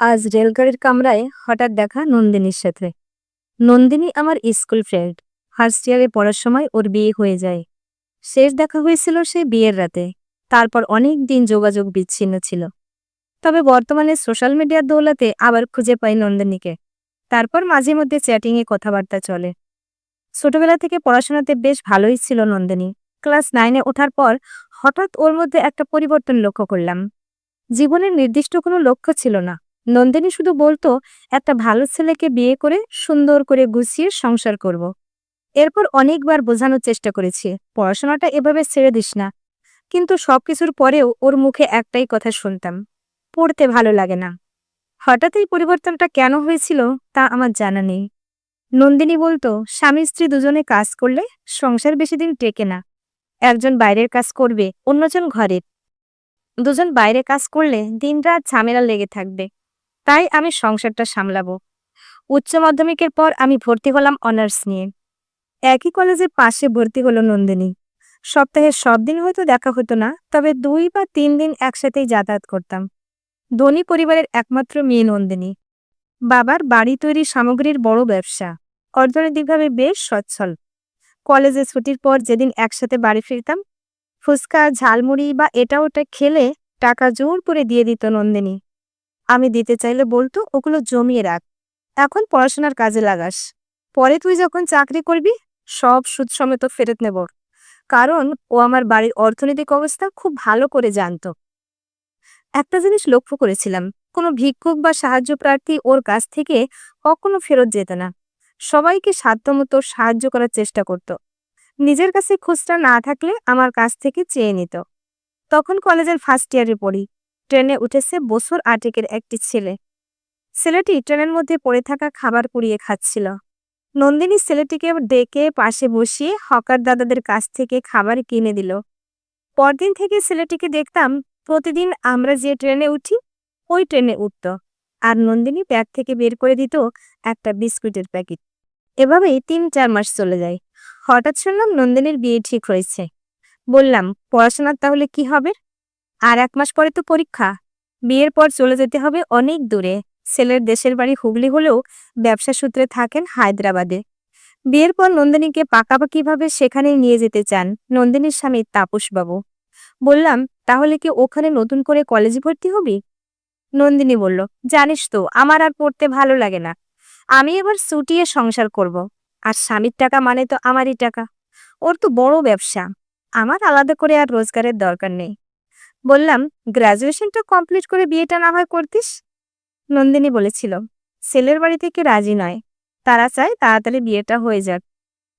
আজ রেলগাড়ির কামরায় হঠাৎ দেখা নন্দিনীর সাথে। নন্দিনী আমার স্কুল ফ্রেন্ড। ফার্স্ট ইয়ারে পড়ার সময় ওর বিয়ে হয়ে যায়। শেষ দেখা হয়েছিল সে বিয়ের রাতে। তারপর অনেক দিন যোগাযোগ বিচ্ছিন্ন ছিল। তবে বর্তমানে সোশ্যাল মিডিয়ার দৌলতে আবার খুঁজে পাই নন্দিনীকে। তারপর মাঝে মধ্যে চ্যাটিংয়ে কথাবার্তা চলে। ছোটবেলা থেকে পড়াশোনাতে বেশ ভালোই ছিল নন্দিনী। ক্লাস নাইনে ওঠার পর হঠাৎ ওর মধ্যে একটা পরিবর্তন লক্ষ্য করলাম। জীবনের নির্দিষ্ট কোনো লক্ষ্য ছিল না। নন্দিনী শুধু বলতো, একটা ভালো ছেলেকে বিয়ে করে সুন্দর করে গুছিয়ে সংসার করব। এরপর অনেকবার বোঝানোর চেষ্টা করেছি, পড়াশোনাটা এভাবে ছেড়ে দিস না। কিন্তু সবকিছুর পরেও ওর মুখে একটাই কথা শুনতাম, পড়তে ভালো লাগে না। হঠাৎ এই পরিবর্তনটা কেন হয়েছিল তা আমার জানা নেই। নন্দিনী বলতো, স্বামী স্ত্রী দুজনে কাজ করলে সংসার বেশি দিন টেকে না। একজন বাইরের কাজ করবে, অন্যজন ঘরের দুজন বাইরে কাজ করলে দিনরাত ঝামেলা লেগে থাকবে। তাই আমি সংসারটা সামলাবো। উচ্চ মাধ্যমিকের পর আমি ভর্তি হলাম অনার্স নিয়ে। একই কলেজের পাশে ভর্তি হলো নন্দিনী। সপ্তাহে সব দিন হয়তো দেখা হতো না, তবে দুই বা তিন দিন একসাথেই যাতায়াত করতাম। ধনী পরিবারের একমাত্র মেয়ে নন্দিনী। বাবার বাড়ি তৈরি সামগ্রীর বড় ব্যবসা। অর্থনৈতিকভাবে বেশ সচ্ছল। কলেজে ছুটির পর যেদিন একসাথে বাড়ি ফিরতাম, ফুচকা, ঝালমুড়ি বা এটা ওটা খেলে টাকা জোর করে দিয়ে দিত নন্দিনী। আমি দিতে চাইলে বলতো, ওগুলো জমিয়ে রাখ। এখন পড়াশোনার কাজে লাগাস। পরে তুই যখন চাকরি করবি, সব সুদ সমেত ফেরত নেব। কারণ ও আমার বাড়ির অর্থনৈতিক অবস্থা খুব ভালো করে জানতো। একটা জিনিস লক্ষ্য করেছিলাম, কোনো ভিক্ষুক বা সাহায্য প্রার্থী ওর কাছ থেকে কখনো ফেরত যেত না। সবাইকে সাধ্যমতো সাহায্য করার চেষ্টা করত। নিজের কাছে খুচরা না থাকলে আমার কাছ থেকে চেয়ে নিত। তখন কলেজের ফার্স্ট ইয়ারে পড়ি। ট্রেনে উঠেছে বছর আটেকের একটি ছেলে। ছেলেটি ট্রেনের মধ্যে পড়ে থাকা খাবার পুড়িয়ে খাচ্ছিল। নন্দিনী ছেলেটিকে ডেকে পাশে বসিয়ে হকার দাদাদের কাছ থেকে খাবার কিনে দিল। পরদিন থেকে ছেলেটিকে দেখতাম প্রতিদিন আমরা যে ট্রেনে উঠি, ওই ট্রেনে উঠত। আর নন্দিনী ব্যাগ থেকে বের করে দিত একটা বিস্কুটের প্যাকেট। এভাবেই তিন চার মাস চলে যায়। হঠাৎ শুনলাম নন্দিনীর বিয়ে ঠিক হয়েছে। বললাম, পড়াশোনার তাহলে কি হবে? আর এক মাস পরে তো পরীক্ষা। বিয়ের পর চলে যেতে হবে অনেক দূরে। ছেলের দেশের বাড়ি হুগলি হলেও ব্যবসা সূত্রে থাকেন হায়দ্রাবাদে। বিয়ের পর নন্দিনীকে পাকাপাকিভাবে সেখানে নিয়ে যেতে চান নন্দিনীর স্বামী তাপসবাবু। বললাম, তাহলে কি ওখানে নতুন করে কলেজে ভর্তি হবি? নন্দিনী বলল, জানিস তো, আমার আর পড়তে ভালো লাগে না। আমি এবার ছুটিয়ে সংসার করব। আর স্বামীর টাকা মানে তো আমারই টাকা। ওর তো বড় ব্যবসা। আমার আলাদা করে আর রোজগারের দরকার নেই। বললাম, গ্রাজুয়েশনটা কমপ্লিট করে বিয়েটা না হয় করতিস? নন্দিনী বলেছিল, ছেলের বাড়ি থেকে রাজি নয়। তারা চায় তাড়াতাড়ি বিয়েটা হয়ে যাক।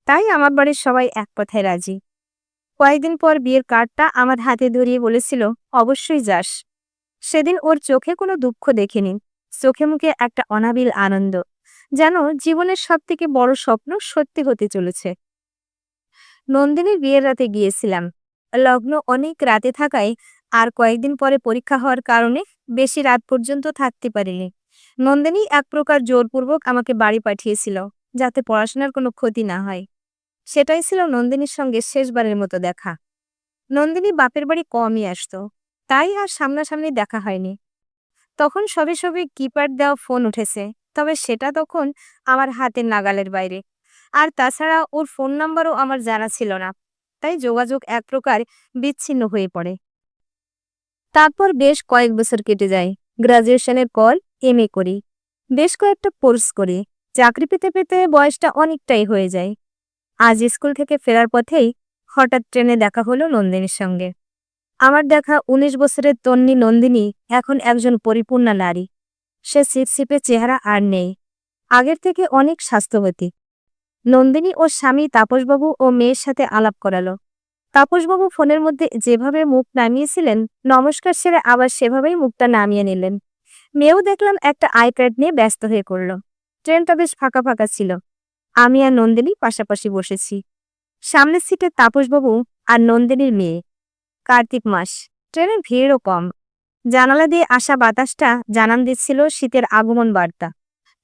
তাই আমার বাড়ির সবাই এক কথায় রাজি। কয়েকদিন পর বিয়ের কার্ডটা আমার হাতে ধরিয়ে বলেছিল, অবশ্যই যাস। সেদিন ওর চোখে কোনো দুঃখ দেখিনি। চোখে মুখে একটা অনাবিল আনন্দ, যেন জীবনের সব থেকে বড় স্বপ্ন সত্যি হতে চলেছে। নন্দিনীর বিয়ের রাতে গিয়েছিলাম। লগ্ন অনেক রাতে থাকায় আর কয়েকদিন পরে পরীক্ষা হওয়ার কারণে বেশি রাত পর্যন্ত থাকতে পারিনি। নন্দিনী এক প্রকার জোরপূর্বক আমাকে বাড়ি পাঠিয়েছিল, যাতে পড়াশোনার কোনো ক্ষতি না হয়। সেটাই ছিল নন্দিনীর সঙ্গে শেষবারের মতো দেখা। নন্দিনী বাপের বাড়ি কমই আসতো, তাই আর সামনাসামনি দেখা হয়নি। তখন সবে সবে কিপ্যাড দেওয়া ফোন উঠেছে, তবে সেটা তখন আমার হাতের নাগালের বাইরে। আর তাছাড়া ওর ফোন নাম্বারও আমার জানা ছিল না, তাই যোগাযোগ এক প্রকার বিচ্ছিন্ন হয়ে পড়ে। তারপর বেশ কয়েক বছর কেটে যায়। গ্রাজুয়েশনের পর এম করি। বেশ কয়েকটা কোর্স করি। চাকরি পেতে পেতে বয়সটা অনেকটাই হয়ে যায়। আজ স্কুল থেকে ফেরার পথেই হঠাৎ ট্রেনে দেখা হলো নন্দিনীর সঙ্গে। আমার দেখা উনিশ বছরের তন্নি নন্দিনী এখন একজন পরিপূর্ণা নারী। সে সিপসিপে চেহারা আর নেই। আগের থেকে অনেক স্বাস্থ্যবতী। নন্দিনী ও স্বামী তাপসবাবু ও মেয়ের সাথে আলাপ করালো। তাপসবাবু ফোনের মধ্যে যেভাবে মুখ নামিয়েছিলেন, নমস্কার সেরে আবার সেভাবেই মুখটা নামিয়ে নিলেন। মেয়েও দেখলাম একটা আইপ্যাড নিয়ে ব্যস্ত হয়ে করল ট্রেনটা বেশ ফাঁকা ফাঁকা ছিল। আমি আর নন্দিনী পাশাপাশি বসেছি। সামনের সিটে তাপসবাবু আর নন্দিনীর মেয়ে। কার্তিক মাস। ট্রেনের ভিড়ও কম। জানালা দিয়ে আসা বাতাসটা জানান দিচ্ছিল শীতের আগমন বার্তা।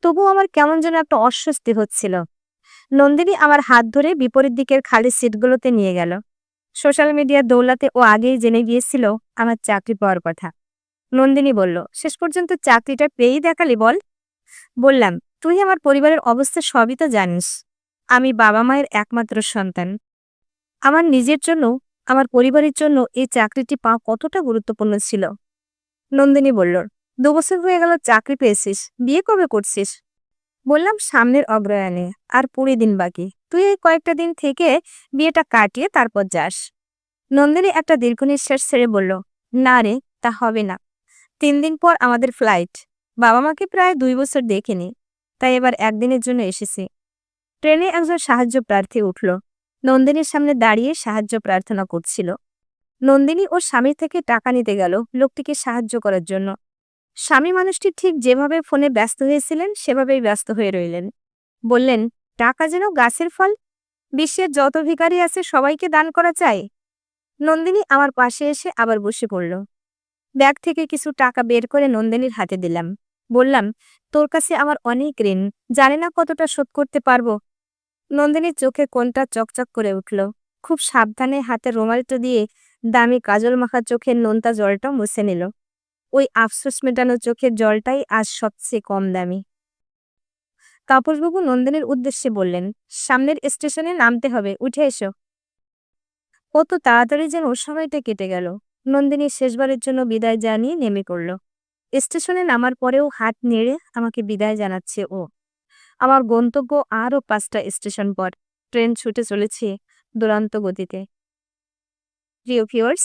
তবু আমার কেমন যেন একটা অস্বস্তি হচ্ছিল। নন্দিনী আমার হাত ধরে বিপরীত দিকের খালি সিটগুলোতে নিয়ে গেল। সোশ্যাল মিডিয়ার দৌলাতে ও আগেই জেনে গিয়েছিল আমার চাকরি পাওয়ার কথা। নন্দিনী বলল, শেষ পর্যন্ত চাকরিটা পেয়েই দেখালি বল? বললাম, তুই আমার পরিবারের অবস্থা সবই তো জানিস। আমি বাবা মায়ের একমাত্র সন্তান। আমার নিজের জন্য, আমার পরিবারের জন্য এই চাকরিটি পাওয়া কতটা গুরুত্বপূর্ণ ছিল? নন্দিনী বলল, দু বছর হয়ে গেল চাকরি পেয়েছিস, বিয়ে কবে করছিস? বললাম, সামনের অগ্রহায়ণে আর কুড়ি দিন বাকি। তুই এই কয়েকটা দিন থেকে বিয়েটা কাটিয়ে তারপর যাস। নন্দিনী একটা দীর্ঘ নিঃশ্বাস ছেড়ে বলল, না রে, তা হবে না। তিন দিন পর আমাদের ফ্লাইট। বাবা মাকে প্রায় দুই বছর দেখিনি, তাই এবার একদিনের জন্য এসেছি। ট্রেনে একজন সাহায্য প্রার্থী উঠল। নন্দিনীর সামনে দাঁড়িয়ে সাহায্য প্রার্থনা করছিল। নন্দিনী ওর স্বামীর থেকে টাকা নিতে গেল লোকটিকে সাহায্য করার জন্য। স্বামী মানুষটি ঠিক যেভাবে ফোনে ব্যস্ত হয়েছিলেন, সেভাবেই ব্যস্ত হয়ে রইলেন। বললেন, টাকা যেন গাছের ফল, বিশ্বের যত ভিখারি আছে সবাইকে দান করা চাই? নন্দিনী আমার পাশে এসে আবার বসে পড়ল। ব্যাগ থেকে কিছু টাকা বের করে নন্দিনীর হাতে দিলাম। বললাম, তোর কাছে আমার অনেক ঋণ, জানি না কতটা শোধ করতে পারব? নন্দিনীর চোখে কোনটা চকচক করে উঠল। খুব সাবধানে হাতে রুমালটা দিয়ে দামি কাজল মাখা চোখের নোনতা জলটা মুছে নিল। ওই আফসোস মেটানো চোখের জলটাই আজ সবচেয়ে কম দামি। তাপসবাবু নন্দিনীর উদ্দেশ্যে বললেন, সামনের স্টেশনে নামতে হবে, উঠে এসো। কত তাড়াতাড়ি যেন ওর সময়টা কেটে গেল। নন্দিনী শেষবারের জন্য বিদায় জানিয়ে নেমে পড়ল। স্টেশনে নামার পরেও হাত নেড়ে আমাকে বিদায় জানাচ্ছে ও। আমার গন্তব্য আরও পাঁচটা স্টেশন পর ট্রেন ছুটে চলেছে দুরন্ত গতিতে প্রিয় ভিউয়ার্স